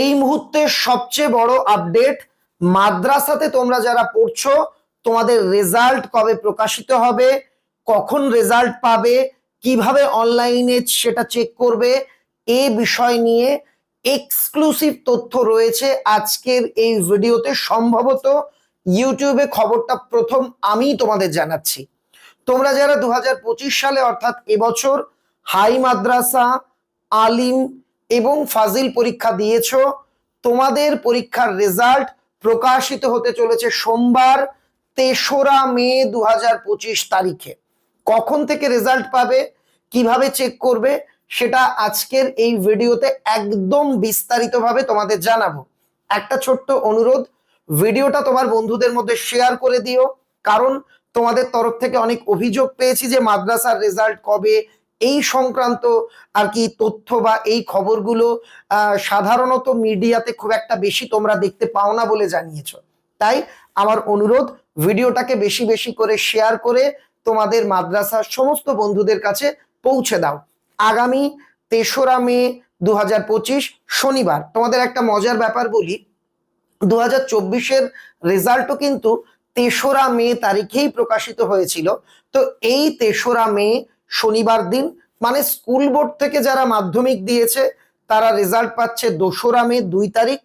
এই মুহূর্তে সবচেয়ে বড় আপডেট মাদ্রাসাতে তোমরা যারা পড়ছো, তোমাদের রেজাল্ট কবে প্রকাশিত হবে, কখন রেজাল্ট পাবে, কীভাবে অনলাইনে সেটা চেক করবে, এ বিষয় নিয়ে এক্সক্লুসিভ তথ্য রয়েছে আজকের এই ভিডিওতে সম্ভবত ইউটিউবে খবরটা প্রথম আমি তোমাদের জানাচ্ছি। তোমরা যারা দু হাজার পঁচিশ সালে অর্থাৎ এবছর হাই মাদ্রাসা, আলিম এবং ফাজিল পরীক্ষা দিয়েছ, তোমাদের পরীক্ষার রেজাল্ট প্রকাশিত হতে চলেছে সোমবার, তেসরা মে দু হাজার পঁচিশ তারিখে। কখন থেকে রেজাল্ট পাবে, কীভাবে চেক করবে, সেটা আজকের এই ভিডিওতে একদম বিস্তারিতভাবে তোমাদের জানাব। একটা ছোট্ট অনুরোধ, ভিডিওটা তোমার বন্ধুদের মধ্যে শেয়ার করে দিও, কারণ তোমাদের তরফ থেকে অনেক অভিযোগ পেয়েছি যে মাদ্রাসার রেজাল্ট কবে এই সংক্রান্ত আর কি তথ্য বা এই খবরগুলো সাধারণত মিডিয়াতে খুব একটা বেশি তোমরা দেখতে পাও না বলে জানিয়েছ। তাই আমার অনুরোধ, ভিডিওটাকে বেশি বেশি করে শেয়ার করে তোমাদের মাদ্রাসার সমস্ত বন্ধুদের কাছে পৌঁছে দাও। আগামী তেসরা মে দু হাজার পঁচিশ, শনিবার। তোমাদের একটা মজার ব্যাপার বলি দু হাজার চব্বিশের রেজাল্টও কিন্তু তেসরা মে তারিখেই প্রকাশিত হয়েছিল। তো এই তেসরা মে শনিবার দিন মানে স্কুল বোর্ড থেকে যারা মাধ্যমিক দিয়েছে, তারা রেজাল্ট পাচ্ছে দোসরা মে, দুই তারিখ।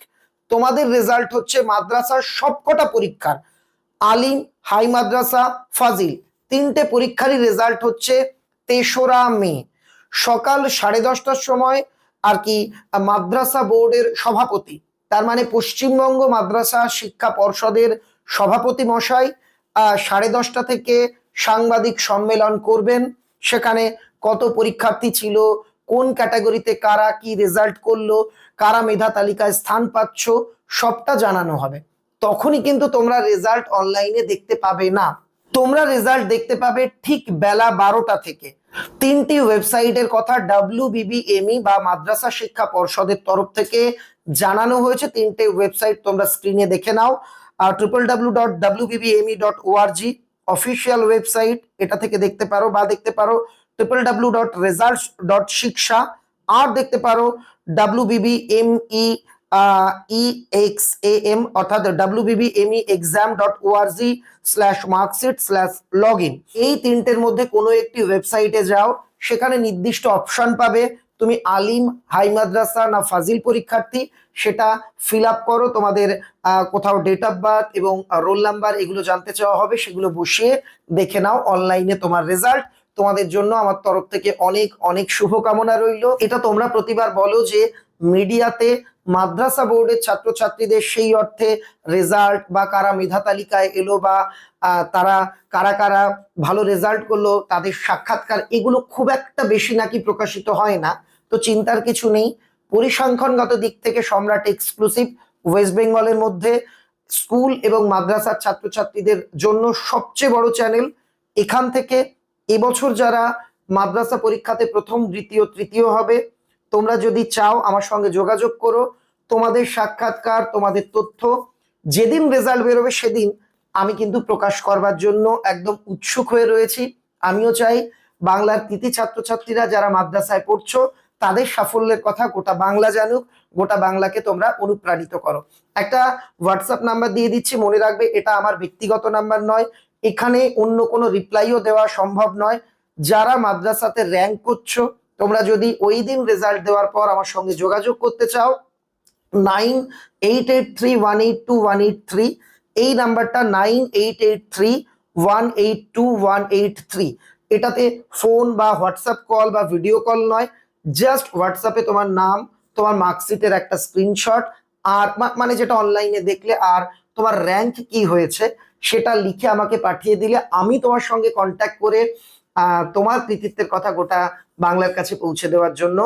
তোমাদের রেজাল্ট হচ্ছে মাদ্রাসার সবকটা পরীক্ষার। আলিম, হাই মাদ্রাসা, ফাজিল। তিনটে পরীক্ষারই রেজাল্ট হচ্ছে তেসরা মে। সকাল সাড়ে দশটার সময় আর কি মাদ্রাসা বোর্ডের সভাপতি, তার মানে পশ্চিমবঙ্গ মাদ্রাসা শিক্ষা পর্ষদের সভাপতি মশাই সাড়ে দশটা থেকে সাংবাদিক সম্মেলন করবেন। সেখানে কত পরীক্ষার্থী ছিল, কোন ক্যাটাগরিতে কারা কি রেজাল্ট করল, কারা মেধা তালিকায় স্থান পাচ্ছ, সবটা জানানো হবে। তখনই কিন্তু তোমরা রেজাল্ট অনলাইনে দেখতে পাবে না। তোমরা রেজাল্ট দেখতে পাবে ঠিক বেলা বারোটা থেকে। তিনটি ওয়েবসাইটের কথা ডাব্লিউ বিবিএমই বা মাদ্রাসা শিক্ষা পর্ষদের তরফ থেকে জানানো হয়েছে। তিনটে ওয়েবসাইট তোমরা স্ক্রিনে দেখে নাও। আর triple W dot W BBME dot ORG official website এটা থেকে দেখতে পারো বা দেখতে পারো triple W dot result dot shiksha আর দেখতে পারো W BB M E X A M অর্থাৎ W BB M E exam dot ORG slash marksheet slash log in এই তিনটের মধ্যে কোনো একটি ওয়েবসাইটে যাও, সেখানে নির্দিষ্ট অপশন পাবে তুমি আলিম, হাই মাদ্রাসা না ফাজিল পরীক্ষার্থী, সেটা ফিল করো। তোমাদের কোথাও ডেট অফ বার্থ এবং রোল নাম্বার এগুলো জানতে চাওয়া হবে, সেগুলো বসিয়ে দেখে নাও অনলাইনে তোমার রেজাল্ট তোমাদের জন্য আমার তরফ থেকে অনেক অনেক শুভকামনা রইল। এটা তোমরা প্রতিবার বলো যে মিডিয়াতে মাদ্রাসা বোর্ডের ছাত্রছাত্রীদের সেই অর্থে রেজাল্ট বা কারা মেধা তালিকায় এলো বা তারা কারা কারা ভালো রেজাল্ট করল, তাদের সাক্ষাৎকার এগুলো খুব একটা বেশি নাকি প্রকাশিত হয় না। তো চিন্তার কিছু নেই। পরিসংখ্যানগত দিক থেকে সম্রাট এক্সক্লুসিভ ওয়েস্ট বেঙ্গলের মধ্যে স্কুল এবং মাদ্রাসার ছাত্রছাত্রীদের জন্য সবচেয়ে বড় চ্যানেল এখান থেকে এবছর যারা মাদ্রাসা পরীক্ষাতে প্রথম, দ্বিতীয়, তৃতীয় হবে, তোমরা যদি চাও আমার সঙ্গে যোগাযোগ করো। তোমাদের সাক্ষাৎকার, তোমাদের তথ্য, যেদিন রেজাল্ট বেরোবে সেদিন আমি কিন্তু প্রকাশ করবার জন্য একদম উৎসুক হয়ে রয়েছি। আমিও চাই বাংলার কৃতি ছাত্রছাত্রীরা যারা মাদ্রাসায় পড়ছো তাদের সাফল্যের কথা গোটা বাংলা জানুক, গোটা বাংলাকে তোমরা অনুপ্রাণিত করো। একটা হোয়াটসঅ্যাপ নাম্বার দিয়ে দিচ্ছি, মনে রাখবে, এটা আমার ব্যক্তিগত নাম্বার নয়। এখানে অন্য কোনো রিপ্লাইও দেওয়া সম্ভব নয়। যারা মাদ্রাসাতে র্যাঙ্ক করছ, তোমরা যদি ওই দিন রেজাল্ট দেওয়ার পর আমার সঙ্গে যোগাযোগ করতে চাও nine eight eight three one eight two one eight three এই নাম্বারটা nine eight eight three one eight two one eight three এটাতে ফোন বা হোয়াটসঅ্যাপ কল বা ভিডিও কল নয়। জাস্ট হোয়াটসঅ্যাপে তোমার নাম, তোমার মার্কশিটের একটা স্ক্রিনশট আর মানে যেটা অনলাইনে দেখলে, আর তোমার র্যাঙ্ক কি হয়েছে, সেটা লিখে আমাকে পাঠিয়ে দিলে আমি তোমার সঙ্গে কন্ট্যাক্ট করে তোমার কৃতিত্বের কথা গোটা বাংলার কাছে পৌঁছে দেওয়ার জন্য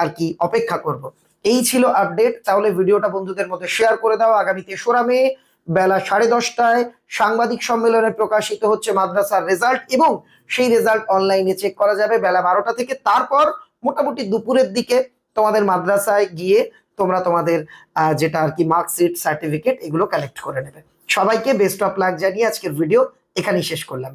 আর কি অপেক্ষা করব। এই ছিল আপডেট তাহলে ভিডিওটা বন্ধুদের মধ্যে শেয়ার করে দাও। আগামী তেসরা মে বেলা সাড়ে দশটায় সাংবাদিক সম্মেলনে প্রকাশিত হচ্ছে মাদ্রাসার রেজাল্ট এবং সেই রেজাল্ট অনলাইনে চেক করা যাবে। বেলা বারোটা থেকে তারপর মোটামুটি দুপুরের দিকে তোমাদের মাদ্রাসায় গিয়ে তোমরা তোমাদের যেটা আর কি মার্কশিট সার্টিফিকেট এগুলো কালেক্ট করে নেবে। সবাইকে বেস্ট অফ লাক জানিয়ে আজকের ভিডিও এখানেই শেষ করলাম।